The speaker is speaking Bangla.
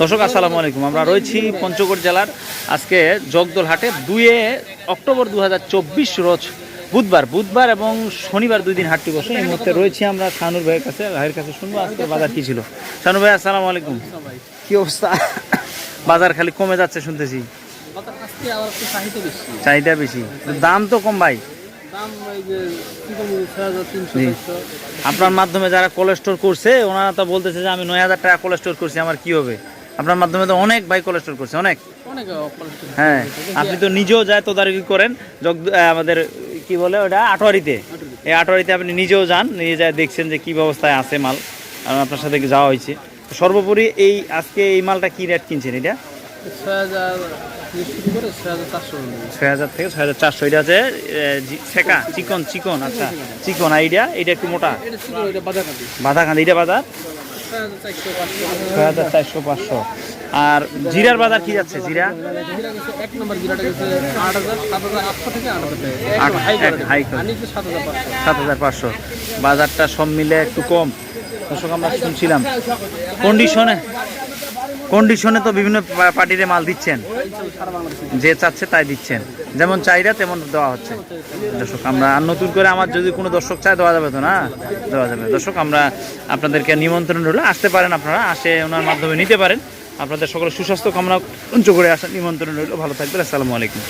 দর্শক আসসালামু আলাইকুম। আমরা রয়েছি পঞ্চগড় জেলার আজকে জগদল হাটে দুয়ে অক্টোবর দু রোজ বুধবার। বুধবার এবং শনিবার দুই দিন হাটটি বসে। এই মুহূর্তে রয়েছি আমরা শানুর ভাইয়ের কাছে। ভাইয়ের কাছে শুনব আজকে বাজার কী ছিল। শানু ভাই আসসালামু আলাইকুম। কী অবস্থা? বাজার খালি কমে যাচ্ছে শুনতেছি। আবার একটু চাহিদা বেশি। চাহিদা বেশি। দাম তো কম ভাই। দাম এই যে কি হাজার তিনশো আপনার মাধ্যমে যারা কোলেস্টোর করছে ওনারা তো বলতেছে যে আমি নয় হাজার টাকা কোলেস্টোর করছি আমার কি হবে? আপনার মাধ্যমে তো অনেক ভাই কোলেস্টোর করছে অনেক। হ্যাঁ আপনি তো নিজেও যায় তদারকি করেন আমাদের কি বলে ওটা আটোয়ারিতে এই আটোয়ারিতে আপনি নিজেও যান নিয়ে যায় দেখছেন যে কি ব্যবস্থায় আছে মাল আপনার সাথে যাওয়া হয়েছে। সর্বোপরি এই আজকে এই মালটা কি রেট কিনছেন এটা? ছয় হাজার থেকে ছয় হাজার চারশো এটা আছে শেখা চিকন চিকন আচ্ছা চিকন আইডিয়া এটা একটু মোটা। ছিল এটা বাজার ছয় হাজার চারশো পাঁচশো। আর জিরার বাজার কি যাচ্ছে, জিরা? সাত হাজার পাঁচশো। বাজারটা সব মিলে একটু কম। শুনছিলাম। কন্ডিশনে কন্ডিশনে তো বিভিন্ন পার্টিরে মাল দিচ্ছেন। যে চাচ্ছে তাই দিচ্ছেন। যেমন চাহিদা, তেমন দেওয়া হচ্ছে। দর্শক, আমরা নতুন করে আমার যদি কোনো দর্শক চায়, দেওয়া যাবে তো না? দেওয়া যাবে। দর্শক, আমরা আপনাদেরকে নিমন্ত্রণ রইল। আসতে পারেন আপনারা, আসে ওনার মাধ্যমে নিতে পারেন। আপনাদের সকলে সুস্বাস্থ্য কামনা উঞ্চ করে আসা নিমন্ত্রণ রইল। ভালো থাকবেন। আসসালামু আলাইকুম।